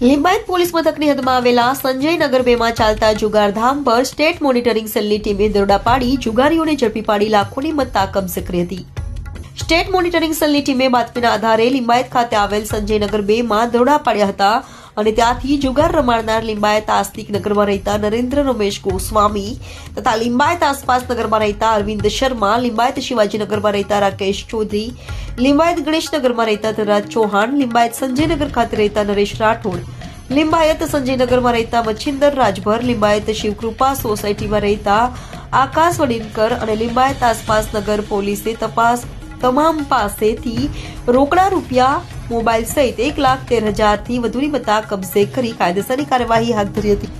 Limbayat police મથકની હદમાં આવેલા સંજયનગર બેમાં ચાલતા જુગારધામ પર સ્ટેટ મોનિટરિંગ સેલની ટીમે દરોડા પાડી જુગારીઓને ઝડપી પાડી લાખોની મત્તા કબજે કરી હતી. સ્ટેટ મોનિટરિંગ સેલની ટીમે બાતમીના આધારે લિંબાયત ખાતે આવેલ સંજયનગર બે માં દરોડા પાડ્યા હતા. અને ત્યાંથી જુગાર રમાડનાર લિંબાયત આસ્તિક નગરમાં રહેતા નરેન્દ્ર રમેશ ગોસ્વામી તથા લિંબાયત આસપાસ નગરમાં રહેતા અરવિંદ શર્મા, લિંબાયત શિવાજીનગરમાં રહેતા રાકેશ ચૌધરી, લિંબાયત ગણેશનગરમાં રહેતા ધનરાજ ચૌહાણ, લિંબાયત સંજયનગર ખાતે રહેતા નરેશ રાઠોડ, લિંબાયત સંજયનગરમાં રહેતા મચ્છિંદર રાજભર, લિંબાયત શિવકૃપા સોસાયટીમાં રહેતા આકાશ વડીનકર અને લિંબાયત આસપાસ નગર પોલીસે તપાસ તમામ પાસેથી રોકડા રૂપિયા, મોબાઈલ સહિત એક લાખ તેર હજારથી વધુની મત્તા કબજે કરી કાયદેસરની કાર્યવાહી હાથ ધરી હતી.